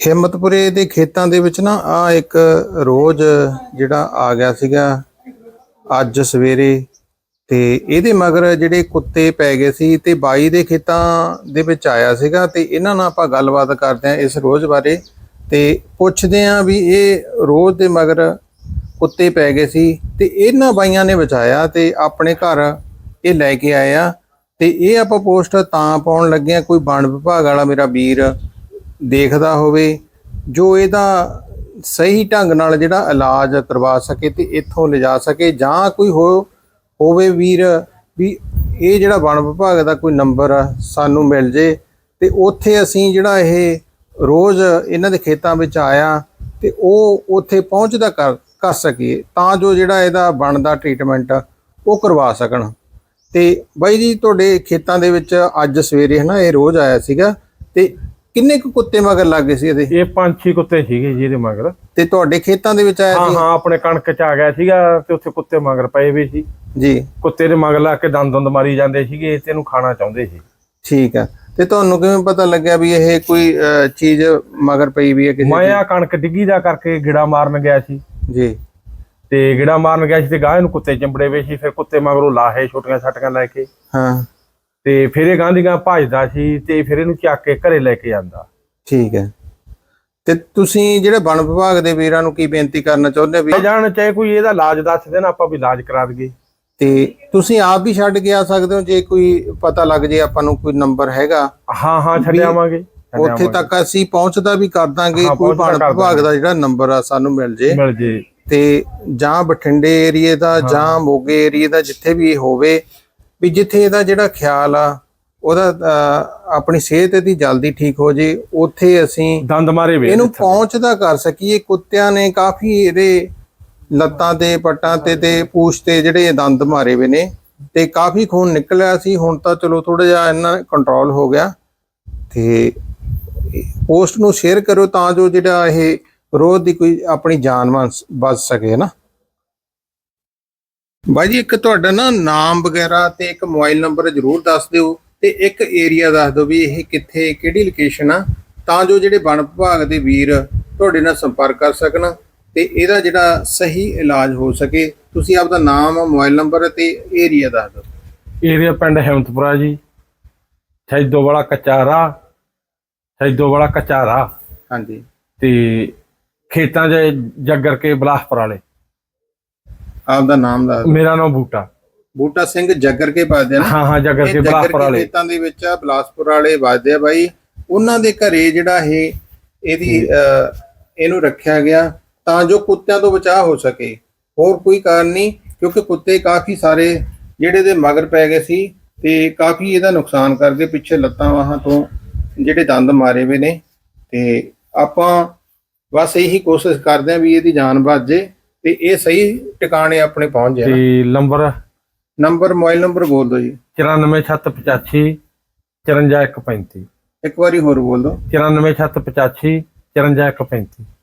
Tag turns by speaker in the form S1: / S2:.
S1: ਹਿੰਮਤਪੁਰੇ ਦੇ ਖੇਤਾਂ ਦੇ ਵਿੱਚ ਨਾ ਆ ਇੱਕ ਰੋਜ਼ ਜਿਹੜਾ ਆ ਗਿਆ ਸੀਗਾ, ਅੱਜ ਸਵੇਰੇ ਤੇ ਇਹਦੇ ਮਗਰ ਜਿਹੜੇ ਕੁੱਤੇ ਪੈ ਗਏ ਸੀ ਤੇ ਬਾਈ ਦੇ ਖੇਤਾਂ ਦੇ ਵਿੱਚ ਆਇਆ ਸੀਗਾ ਤੇ ਇਹਨਾਂ ਨਾਲ ਆਪਾਂ ਗੱਲਬਾਤ ਕਰਦੇ ਆਂ ਇਸ ਰੋਜ਼ ਬਾਰੇ ਤੇ ਪੁੱਛਦੇ ਆਂ ਵੀ ਇਹ ਰੋਜ਼ ਦੇ ਮਗਰ ਕੁੱਤੇ ਪੈ ਗਏ ਸੀ ਤੇ ਇਹਨਾਂ ਬਾਈਆਂ ਨੇ ਬਚਾਇਆ ਤੇ ਆਪਣੇ ਘਰ ਇਹ ਲੈ ਕੇ ਆਇਆ ਆ ਤੇ ਇਹ ਆਪਾਂ ਪੋਸਟ ਤਾਂ ਪਾਉਣ ਲੱਗੇ ਆ ਕੋਈ ਵਣ ਵਿਭਾਗ ਵਾਲਾ ਮੇਰਾ ਵੀਰ ਦੇਖਦਾ ਹੋਵੇ, ਜੋ ਇਹਦਾ ਸਹੀ ਢੰਗ ਨਾਲ ਜਿਹੜਾ ਇਲਾਜ ਕਰਵਾ ਸਕੇ ਤੇ ਇੱਥੋਂ ਲਿਜਾ ਸਕੇ, ਜਾਂ ਕੋਈ ਹੋ, ਹੋਵੇ ਵੀਰ ਵੀ ਇਹ ਜਿਹੜਾ ਵਣ ਵਿਭਾਗ ਦਾ ਕੋਈ ਨੰਬਰ ਸਾਨੂੰ ਮਿਲ ਜੇ ਤੇ ਉੱਥੇ ਅਸੀਂ ਜਿਹੜਾ ਇਹ ਰੋਜ਼ ਇਹਨਾਂ ਦੇ ਖੇਤਾਂ ਵਿੱਚ ਆਇਆ ਤੇ ਉਹ ਉੱਥੇ ਪਹੁੰਚਦਾ ਕਰ ਕਰ ਸਕੀਏ, ਤਾਂ ਜੋ ਜਿਹੜਾ ਇਹਦਾ ਬਣਦਾ ਟ੍ਰੀਟਮੈਂਟ ਉਹ ਕਰਵਾ ਸਕਣ। ਤੇ ਬਾਈ ਜੀ, ਤੁਹਾਡੇ ਖੇਤਾਂ ਦੇ ਵਿੱਚ ਅੱਜ ਸਵੇਰੇ ਹਨਾ ਇਹ ਰੋਜ਼ ਆਇਆ ਸੀਗਾ ਤੇ ਕਿੰਨੇ ਕੁ ਕੁੱਤੇ ਮਗਰ ਲੱਗ ਗਏ ਸੀ ਇਹਦੇ?
S2: ਇਹ ਪੰਜ ਛੇ ਕੁੱਤੇ ਸੀਗੇ ਜੀ ਇਹਦੇ ਮਗਰ।
S1: ਤੇ ਤੁਹਾਡੇ ਖੇਤਾਂ ਦੇ ਵਿੱਚ ਆਇਆ
S2: ਹਾਂ
S1: ਸੀ?
S2: ਹਾਂ ਆਪਣੇ ਕਣਕ ਚ ਆ ਗਿਆ ਸੀਗਾ ਤੇ ਉੱਥੇ ਕੁੱਤੇ ਮਗਰ ਪਏ ਵੀ ਸੀ।
S1: ਜੀ।
S2: ਕੁੱਤੇ ਦੇ ਮਗਰ ਲਾ ਕੇ ਦੰਦ ਦੰਦ ਮਾਰੀ ਜਾਂਦੇ ਸੀਗੇ ਤੇ ਇਹਨੂੰ ਖਾਣਾ ਚਾਹੁੰਦੇ ਸੀ।
S1: ਠੀਕ ਹੈ ਤੇ ਤੁਹਾਨੂੰ ਕਿਵੇਂ ਪਤਾ ਲੱਗਿਆ ਵੀ ਇਹ ਕੋਈ ਅਹ, ਚੀਜ਼ ਮਗਰ ਪਈ ਵੀ ਹੈ ਕਿਸੇ
S2: ਮੈਂ ਆ ਕਣਕ ਡਿੱਗੀ ਦਾ ਕਰਕੇ ਗਿੜਾ ਮਾਰਨ ਗਿਆ ਸੀ।
S1: ਦੀ? ਜੀ।
S2: ਤੇ ਗਿੜਾ ਮਾਰਨ ਗਿਆ ਸੀ ਤੇ ਗਾਂ ਨੂੰ ਕੁੱਤੇ ਚੰਬੜੇ ਵੇ ਸੀ ਫਿਰ ਕੁੱਤੇ ਮਗਰੋਂ ਲਾਹੇ ਛੋਟੀਆਂ ਛਟਕਾਂ ਲੈ ਕੇ।
S1: ਹਾਂ।
S2: ਤੇ ਫਿਰ ਇਹ ਗਾਂ ਦੀ ਗਾਂ ਭੱਜਦਾ ਸੀ ਤੇ ਫਿਰ ਇਹਨੂੰ ਚੱਕ ਕੇ ਘਰੇ ਲੈ ਕੇ ਜਾਂਦਾ।
S1: ਠੀਕ ਹੈ। ਤੇ ਤੁਸੀਂ ਜਿਹੜੇ ਵਣ ਵਿਭਾਗ ਦੇ ਵੀਰਾਂ ਨੂੰ ਕੀ ਬੇਨਤੀ ਕਰਨਾ ਚਾਹੁੰਦੇ ਵੀ
S2: ਜਾਣ ਚਾਹੇ ਕੋਈ ਇਹਦਾ ਇਲਾਜ ਦੱਸ ਦੇਣ ਆਪਾਂ ਵੀ ਇਲਾਜ ਕਰਾ ਦਈਏ।
S1: ਤੇ ਤੁਸੀਂ ਆਪ ਵੀ ਛੱਡ ਕੇ ਆ ਸਕਦੇ ਹੋ ਜੇ ਕੋਈ ਪਤਾ ਲੱਗ ਜੇ ਆਪਾਂ ਨੂੰ ਕੋਈ ਨੰਬਰ ਹੈਗਾ।
S2: ਹਾਂ ਹਾਂ ਛੱਡਿਆਵਾਂਗੇ
S1: ਉੱਥੇ ਤੱਕ ਅਸੀਂ ਪਹੁੰਚਦਾ ਵੀ ਕਰ ਦਾਂਗੇ ਕੋਈ ਵਣ ਵਿਭਾਗ ਦਾ ਜਿਹੜਾ ਨੰਬਰ ਆ ਸਾਨੂੰ ਮਿਲ ਜੇ।
S2: ਮਿਲ ਜੇ।
S1: ਤੇ ਜਾਂ ਬਠਿੰਡੇ ਏਰੀਏ ਦਾ ਜਾਂ ਮੋਗੇ ਏਰੀਏ ਦਾ ਜਿੱਥੇ ਵੀ ਹੋਵੇ ਵੀ ਜਿੱਥੇ ਇਹਦਾ ਜਿਹੜਾ ਖਿਆਲ ਆ ਉਹਦਾ ਆਪਣੀ ਸਿਹਤ ਇਹਦੀ ਜਲਦੀ ਠੀਕ ਹੋ ਜੇ ਉੱਥੇ ਅਸੀਂ
S2: ਦੰਦ ਮਾਰੇ ਵੇ
S1: ਇਹਨੂੰ ਪਹੁੰਚਦਾ ਕਰ ਸਕੀਏ। ਕੁੱਤਿਆਂ ਨੇ ਕਾਫੀ ਇਹਦੇ ਲੱਤਾਂ ਤੇ ਪੱਟਾਂ ਤੇ ਤੇ ਪੂਛ ਤੇ ਜਿਹੜੇ ਦੰਦ ਮਾਰੇ ਵੇ ਨੇ ਤੇ ਕਾਫੀ ਖੂਨ ਨਿਕਲਿਆ ਸੀ। ਹੁਣ ਤਾਂ ਚਲੋ ਥੋੜਾ ਜਿਹਾ ਇਹਨਾਂ ਕੰਟਰੋਲ ਹੋ ਗਿਆ। ਤੇ ਪੋਸਟ ਨੂੰ ਸ਼ੇਅਰ ਕਰੋ ਤਾਂ ਜੋ ਜਿਹੜਾ ਇਹ ਰੋਜ਼ ਦੀ ਕੋਈ ਆਪਣੀ ਜਾਨ ਬਚ ਸਕੇ ਨਾ? ਬਾਈ ਜੀ ਇੱਕ ਤੁਹਾਡਾ ਨਾ ਨਾਮ ਵਗੈਰਾ ਤੇ ਇੱਕ ਮੋਬਾਈਲ ਨੰਬਰ ਜ਼ਰੂਰ ਦੱਸ ਦਿਓ ਤੇ ਇੱਕ ਏਰੀਆ ਦੱਸ ਦਿਓ ਵੀ ਇਹ ਕਿੱਥੇ ਕਿਹੜੀ ਲੋਕੇਸ਼ਨ ਆ ਤਾਂ ਜੋ ਜਿਹੜੇ ਵਣ ਵਿਭਾਗ ਦੇ ਵੀਰ ਤੁਹਾਡੇ ਨਾਲ ਸੰਪਰਕ ਕਰ ਸਕਣ ਤੇ ਇਹਦਾ ਜਿਹੜਾ ਸਹੀ ਇਲਾਜ ਹੋ ਸਕੇ। ਤੁਸੀਂ ਆਪਦਾ ਨਾਮ ਮੋਬਾਈਲ ਨੰਬਰ ਤੇ ਏਰੀਆ ਦੱਸ ਦਿਓ।
S2: ਏਰੀਆ ਪਿੰਡ ਹਿੰਮਤਪੁਰਾ ਜੀ। ਸੈਦੋ ਵਾਲਾ ਕੱਚਾ ਰਾਹ ਸੈਦੋ ਵਾਲਾ ਕੱਚਾ ਰਾਹ
S1: ਹਾਂਜੀ।
S2: ਤੇ ਖੇਤਾਂ 'ਚ ਜੱਗਰ ਕੇ ਬਲਾਸਪੁਰ ਵਾਲੇ।
S1: ਆਪਦਾ ਨਾਮ ਦੱਸ ਦਿਓ।
S2: ਮੇਰਾ ਨਾਮ ਬੂਟਾ।
S1: ਬੂਟਾ ਸਿੰਘ ਜੱਗਰ ਕੇ ਵੱਜਦੇ ਆ ਨਾ।
S2: ਹਾਂ ਹਾਂ ਜੱਗਰ
S1: ਇਹ
S2: ਕੇ
S1: ਜੱਗਰ
S2: ਬਲਾਸਪੁਰ
S1: ਕੇ
S2: ਵਾਲੇ।
S1: ਖੇਤਾਂ ਦੇ ਵਿੱਚ ਆ ਬਲਾਸਪੁਰ ਵਾਲੇ ਵੱਜਦੇ ਆ ਬਾਈ। ਉਹਨਾਂ ਦੇ ਘਰੇ ਜਿਹੜਾ ਇਹ ਇਹਦੀ ਅਹ, ਇਹਨੂੰ ਰੱਖਿਆ ਗਿਆ ਤਾਂ ਜੋ ਕੁੱਤਿਆਂ ਤੋਂ ਬਚਾਅ ਹੋ ਸਕੇ। ਹੋਰ ਕੋਈ ਕਾਰਨ ਨਹੀਂ ਕਿਉਂਕਿ ਕੁੱਤੇ ਕਾਫੀ ਸਾਰੇ ਜਿਹੜੇ ਦੇ ਮਗਰ ਪੈ ਗਏ ਸੀ ਤੇ ਕਾਫੀ ਇਹਦਾ ਨੁਕਸਾਨ ਕਰ ਗਏ ਪਿੱਛੇ ਲੱਤਾਂ ਵਾਹਾਂ ਤੋਂ ਜਿਹੜੇ ਦੰਦ ਮਾਰੇ ਹੋਏ ਨੇ। ਤੇ ਆਪਾਂ ਬਸ ਇਹੀ ਕੋਸ਼ਿਸ਼ ਕਰਦੇ ਆ ਵੀ ਇਹਦੀ ਜਾਨ ਬਚ ਜੇ। ਤੇ ਇਹ ਸਹੀ ਟਿਕਾਣੇ ਆਪਣੇ ਪਹੁੰਚ ਜਾਣ।
S2: ਤੇ ਨੰਬਰ?
S1: ਨੰਬਰ ਮੋਬਾਈਲ ਨੰਬਰ ਬੋਲ ਦਿਓ ਜੀ।
S2: 94785 54135
S1: ਇੱਕ ਵਾਰੀ ਹੋਰ ਬੋਲ ਦਿਓ।
S2: 94785 54135